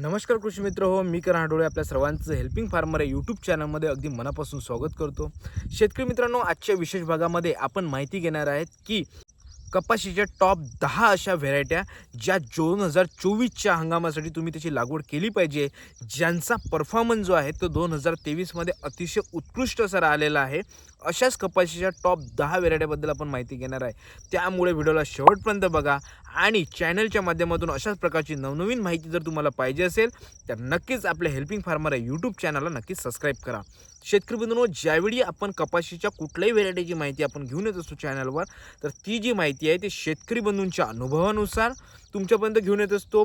नमस्कार कृषी मित्र हो मी करण आठवडे आपल्या सर्वांचं हेल्पिंग फार्मर या यूट्यूब चॅनलमध्ये अगदी मनापासून स्वागत करतो. शेतकरी मित्रांनो आजच्या विशेष भागामध्ये आपण माहिती घेणार आहेत की कपाशीच्या टॉप दहा अशा व्हेरायट्या ज्या दोन हजार चोवीसच्या हंगामासाठी तुम्ही त्याची लागवड केली पाहिजे. ज्यांचा परफॉर्मन्स जो आहे तो दोन हजार तेवीसमध्ये अतिशय उत्कृष्ट असा राहिलेला आहे. अशाच कपाशीच्या टॉप दहा व्हेरायटीबद्दल आपण माहिती घेणार आहे. त्यामुळे व्हिडिओला शेवटपर्यंत बघा आणि चॅनलच्या माध्यमातून अशाच प्रकारची नवनवीन माहिती जर तुम्हाला पाहिजे असेल तर नक्कीच आपल्या हेल्पिंग फार्मर या यूट्यूब चॅनलला नक्कीच सबस्क्राईब करा. शेतकरी बंधूंनो ज्यावेळी आपण कपाशीच्या कुठल्याही व्हेरायटीची माहिती आपण घेऊन येत असतो चॅनलवर तर ती जी माहिती आहे ती शेतकरी बंधूंच्या अनुभवानुसार तुमच्यापर्यंत घेऊन येत असतो.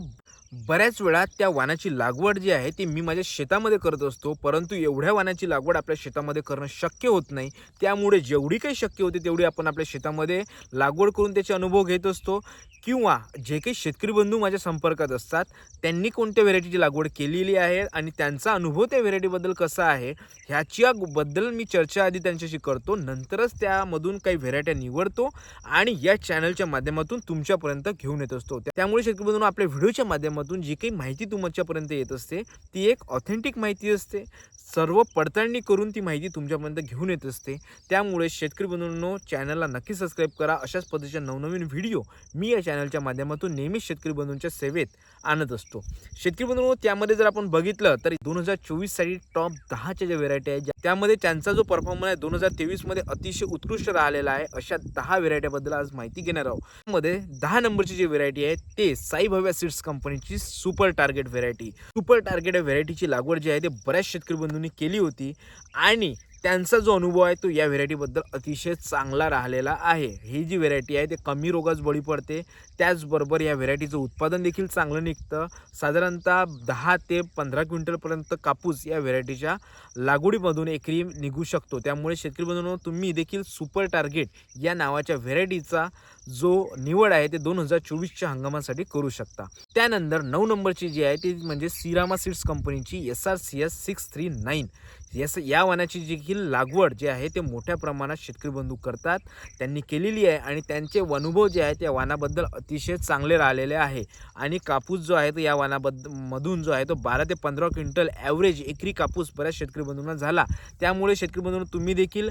बऱ्याच वेळा त्या वाणाची लागवड जी आहे ती मी माझ्या शेतामध्ये करत असतो. परंतु एवढ्या वाणाची लागवड आपल्या शेतामध्ये करणं शक्य होत नाही. त्यामुळे जेवढी काही शक्य होते तेवढी आपण आपल्या शेतामध्ये लागवड करून त्याचे अनुभव घेत असतो. किंवा जे काही शेतकरी बंधू माझ्या संपर्कात असतात त्यांनी कोणत्या व्हेरायटीची लागवड केलेली आहे आणि त्यांचा अनुभव त्या व्हेरायटीबद्दल कसा आहे ह्याच्या बद्दल मी चर्चा आधी त्यांच्याशी करतो. नंतरच त्यामधून काही व्हेरायट्या निवडतो आणि या चॅनलच्या माध्यमातून तुमच्यापर्यंत घेऊन येत असतो. त्यामुळे शेतकरी बंधूंनो आपल्या व्हिडिओच्या माध्यमातून जी काही माहिती तुमच्यापर्यंत येत असते ती एक ऑथेंटिक माहिती असते. सर्व पडताळणी करून ती माहिती तुमच्यापर्यंत घेऊन येत असते. त्यामुळे शेतकरी बंधूंनो चॅनलला नक्की सबस्क्राईब करा. अशाच पद्धतीच्या नवनवीन व्हिडिओ मी या चॅनलच्या माध्यमातून नेहमीच शेतकरी बंधूंच्या सेवेत आणत असतो. शेतकरी बंधू त्यामध्ये जर आपण बघितलं तर दोन हजार चोवीससाठी टॉप दहाच्या ज्या व्हेरायटी आहेत ज्या- त्यामध्ये त्यांचा जो परफॉर्मन्स आहे दोन हजार तेवीसमध्ये अतिशय उत्कृष्ट राहिलेला आहे अशा दहा व्हेरायट्याबद्दल आज माहिती घेणार आहोत. मध्ये दहा नंबरची जी व्हेरायटी आहे ते साई भव्या सीड्स कंपनीची super target variety super target व्हरायटीची व्हेरायटीची लागवड जी आहे ते बऱ्याच शेतकरी बंधूंनी केली होती. आणि त्यांचा जो अनुभव आहे तो या व्हेरायटीबद्दल अतिशय चांगला राहिलेला आहे. ही जी व्हेरायटी आहे ते कमी रोगास बळी पडते. त्याचबरोबर या व्हेरायटीचं उत्पादन देखील चांगलं निघतं. साधारणतः दहा ते पंधरा क्विंटलपर्यंत कापूस या व्हेरायटीच्या लागवडीमधून एकरी निघू शकतो. त्यामुळे शेतकरी बंधूंनो तुम्ही देखील सुपर टार्गेट या नावाच्या व्हेरायटीचा जो निवड आहे ते दोन हजार चोवीसच्या हंगामासाठी करू शकता. त्यानंतर नऊ नंबरची जी आहे ती म्हणजे सिरामा सीड्स कंपनीची S R C S six three nine yes या वाणाची देखील लागवड जी आहे ते मोठ्या प्रमाणात शेतकरी बंधू करतात. त्यांनी केलेली आहे आणि त्यांचे अनुभव जे आहे त्या वानाबद्दल अतिशय चांगले राहिलेले आहे. आणि कापूस जो आहे तो या वाणाबद्द मधून जो आहे तो बारा ते पंधरा क्विंटल ॲव्हरेज एकरी कापूस बऱ्याच शेतकरी बंधूंना झाला. त्यामुळे शेतकरी बंधूंना तुम्ही देखील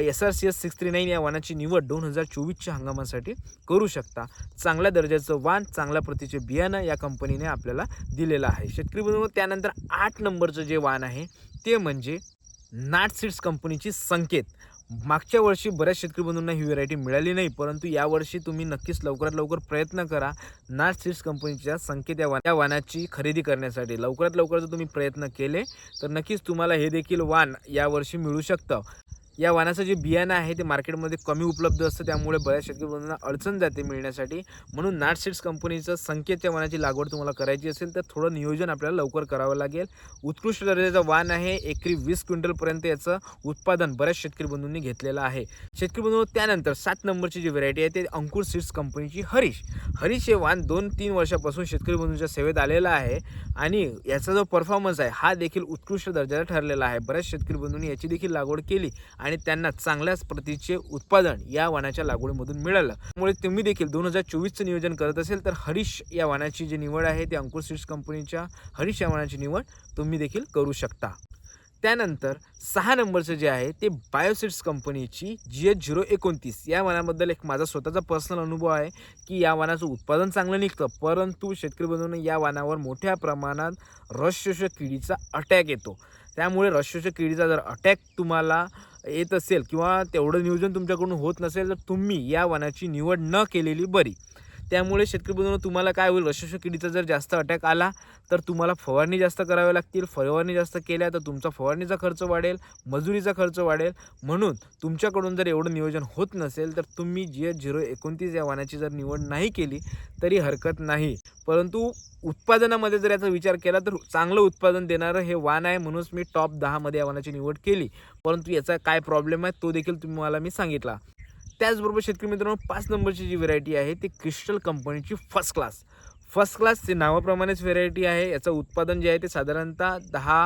S R C S six three nine या वनाची निवड दोन हजार चोवीसच्या हंगामासाठी करू शकता. चांगल्या दर्जाचं वाण चांगल्या प्रतीचे बियाणं या कंपनीने आपल्याला दिलेलं आहे. शेतकरी बंधू त्यानंतर आठ नंबरचं जे वाण आहे ते म्हणजे नाट सीड्स कंपनीची संकेत. मागच्या वर्षी बऱ्याच शेतकरी बंधूंना ही व्हेरायटी मिळाली नाही परंतु यावर्षी तुम्ही नक्कीच लवकरात लवकर प्रयत्न करा नाट सीड्स कंपनीच्या संकेत या वाण या वाणाची खरेदी करण्यासाठी. लवकरात लवकर जर तुम्ही प्रयत्न केले तर नक्कीच तुम्हाला हे देखील वाण यावर्षी मिळू शकतं. या वाणाचं जे बियाणं आहे ते मार्केटमध्ये कमी उपलब्ध असतं त्यामुळे बऱ्याच शेतकरी बंधूंना अडचण जाते मिळण्यासाठी. म्हणून नाट सीड्स कंपनीचं संकेतच्या वाणाची लागवड तुम्हाला करायची असेल तर थोडं नियोजन आपल्याला लवकर करावं लागेल. उत्कृष्ट दर्जाचं वाण आहे एकरी वीस क्विंटलपर्यंत याचं उत्पादन बऱ्याच शेतकरी बंधूंनी घेतलेलं आहे. शेतकरी बंधू त्यानंतर सात नंबरची जी व्हरायटी आहे ते अंकुर सीड्स कंपनीची हरीश. हरीश हे वाण दोन तीन वर्षापासून शेतकरी बंधूंच्या सेवेत आलेला आहे आणि याचा जो परफॉर्मन्स आहे हा देखील उत्कृष्ट दर्जाचा ठरलेला आहे. बऱ्याच शेतकरी बंधूंनी याची देखील लागवड केली आणि त्यांना चांगल्याच प्रतीचे उत्पादन या वाणाच्या लागवडीमधून मिळालं. त्यामुळे तुम्ही देखील दोन हजार चोवीसचं नियोजन करत असेल तर हरीश या वाणाची जी निवड आहे ती अंकुर सीड्स कंपनीच्या हरीश या वाणाची निवड तुम्ही देखील करू शकता. त्यानंतर सहा नंबरचं जे आहे ते बायोसिड्स कंपनीची जी एच झिरो एकोणतीस. या वनाबद्दल एक माझा स्वतःचा पर्सनल अनुभव आहे की या वाणाचं उत्पादन चांगलं निघतं परंतु शेतकरी बंधूंना या वाणावर मोठ्या प्रमाणात रसशोषक किडीचा अटॅक येतो. त्यामुळे रसशोषक किडीचा जर अटॅक तुम्हाला येत असेल किंवा तेवढं नियोजन तुमच्याकडून होत नसेल तर तुम्ही या वनाची निवड न केलेली बरी. त्यामुळे शेतकरी बंधूंनो तुम्हाला काय होईल? रसशोषक किडीचा जर जास्त अटॅक आला तर तुम्हाला फवारणी जास्त कराव्या लागतील. फवारणी जास्त केल्या तर तुमचा फवारणीचा खर्च वाढेल मजुरीचा खर्च वाढेल. म्हणून तुमच्याकडून जर एवढं नियोजन होत नसेल तर तुम्ही जी एस झिरो एकोणतीस या वाहनाची जर निवड नाही केली तरी हरकत नाही. परंतु उत्पादनामध्ये जर याचा विचार केला तर चांगलं उत्पादन देणारं हे वाण आहे. म्हणूनच मी टॉप दहामध्ये या वाहनाची निवड केली. परंतु याचा काय प्रॉब्लेम आहे तो देखील तुम्हाला मी सांगितला. त्याचबरोबर शेतकरी मित्रांनो पाच नंबरची जी व्हेरायटी आहे ती क्रिस्टल कंपनीची फर्स्ट क्लास फर्स्ट क्लासची नावाप्रमाणेच व्हेरायटी आहे. याचं उत्पादन जे आहे ते साधारणतः दहा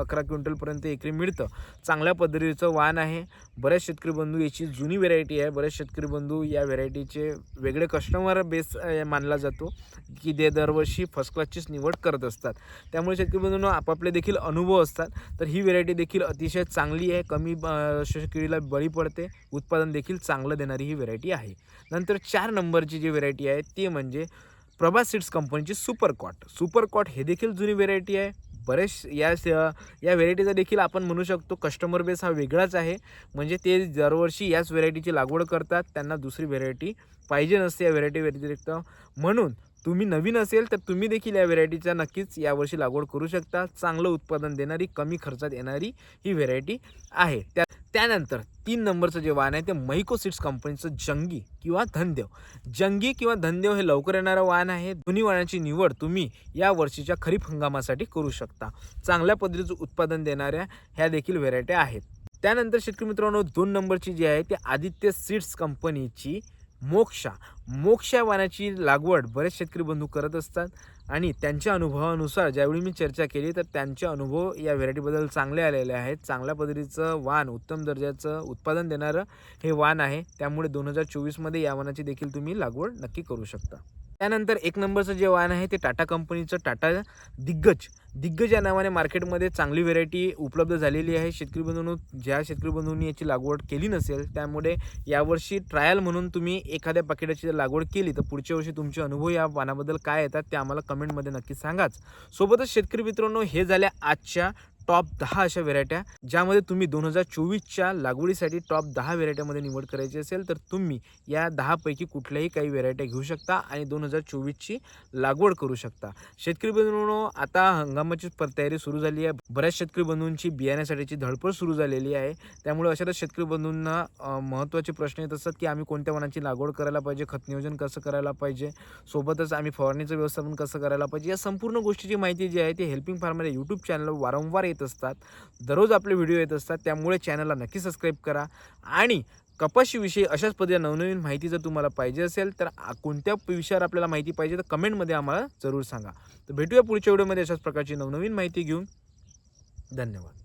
अकरा क्विंटलपर्यंत एकरी मिळतं. चांगल्या पद्धतीचं वाण आहे. बऱ्याच शेतकरी बंधू याची जुनी व्हेरायटी आहे. बऱ्याच शेतकरी बंधू या व्हेरायटीचे वेगळे कस्टमर बेस मानला जातो की ते दरवर्षी फर्स्ट क्लासचीच निवड करत असतात. त्यामुळे शेतकरी बंधूंना आपापले देखील अनुभव असतात. तर ही व्हेरायटी देखील अतिशय चांगली आहे. कमी शेतकरीला किडीला बळी पडते. उत्पादन देखील चांगलं देणारी ही व्हेरायटी आहे. नंतर चार नंबरची जी व्हेरायटी आहे ती म्हणजे प्रभा सीड्स कंपनीची सुपर कॉट. सुपर कॉट हे देखील जुनी व्हेरायटी आहे. बरेच या या व्हेरायटीचा देखील आपण म्हणू शकतो कस्टमर बेस हा वेगळाच आहे. म्हणजे ते दरवर्षी याच व्हेरायटीची लागवड करतात त्यांना दुसरी व्हेरायटी पाहिजे नसते या व्हेरायटी व्यतिरिक्त. म्हणून तुम्ही नवीन असेल तर तुम्ही देखील या व्हेरायटीचा नक्कीच यावर्षी लागवड करू शकता. चांगलं उत्पादन देणारी कमी खर्चात येणारी ही व्हेरायटी आहे. त्या त्यानंतर तीन नंबरचं जे वाहन आहे ते मैको सीट्स कंपनीचं जंगी किंवा धनदेव. जंगी किंवा धनदेव हे लवकर येणारं वाहन आहे. दोन्ही वाहनाची निवड तुम्ही या वर्षीच्या खरीप हंगामासाठी करू शकता. चांगल्या पद्धतीचं उत्पादन देणाऱ्या ह्या देखील व्हेरायट्या आहेत. त्यानंतर शेतकरी मित्रांनो दोन नंबरची जी आहे ती आदित्य सीड्स कंपनीची मोक्षा. मोक्ष या वाणाची लागवड बरेच शेतकरी बंधू करत असतात आणि त्यांच्या अनुभवानुसार ज्यावेळी मी चर्चा केली तर त्यांचे अनुभव या व्हेरायटीबद्दल चांगले आलेले आहेत. चांगल्या पद्धतीचं वाण उत्तम दर्जाचं उत्पादन देणारं हे वाण आहे. त्यामुळे दोन हजार चोवीसमध्ये या वाणाची देखील तुम्ही लागवड नक्की करू शकता. त्यानंतर एक नंबरचं जे वाण आहे ते टाटा कंपनीचं टाटा दिग्गज. दिग्गज या नावाने मार्केटमध्ये चांगली व्हेरायटी उपलब्ध झालेली आहे. शेतकरी बंधूंनो ज्या शेतकरी बंधूंनी याची लागवड केली नसेल त्यामुळे यावर्षी ट्रायल म्हणून तुम्ही एखाद्या पाकिटाची लागवड केली तर पुढच्या वर्षी तुमचे अनुभव या वाणाबद्दल काय येतात ते आम्हाला कमेंटमध्ये नक्की सांगाच. सोबतच शेतकरी मित्रांनो हे झाल्या आजच्या टॉप दहा अशा व्हेरायट्या ज्यामध्ये तुम्ही दोन हजार चोवीसच्या लागवडीसाठी टॉप दहा व्हेरायट्यामध्ये निवड करायची असेल तर तुम्ही या दहापैकी कुठल्याही काही व्हेरायट्या घेऊ शकता आणि दोन हजार चोवीसची लागवड करू शकता. शेतकरी बंधूंनो आता हंगामाची तयारी सुरू झाली आहे. बऱ्याच शेतकरी बंधूंची बियाण्यासाठीची धडपड सुरू झालेली आहे. त्यामुळे अशातच शेतकरी बंधूंना महत्त्वाचे प्रश्न येत असतात की आम्ही कोणत्या वनाची लागवड करायला पाहिजे खत नियोजन कसं करायला पाहिजे सोबतच आम्ही फवारणीचं व्यवस्थापन कसं करायला पाहिजे या संपूर्ण गोष्टीची माहिती जी आहे ती हेल्पिंग फार्मर या यूट्यूब चॅनलवर वारंवार येत असतात दररोज आपले व्हिडिओ येत असतात त्यामुळे चॅनलला नक्की सबस्क्राईब करा. आणि कपाशीविषयी अशाच पद्धतीने नवनवीन माहिती जर तुम्हाला पाहिजे असेल तर कोणत्या विषयावर आपल्याला माहिती पाहिजे तर कमेंटमध्ये आम्हाला जरूर सांगा. तर भेटूया पुढच्या व्हिडिओमध्ये अशाच प्रकारची नवनवीन माहिती घेऊन. धन्यवाद.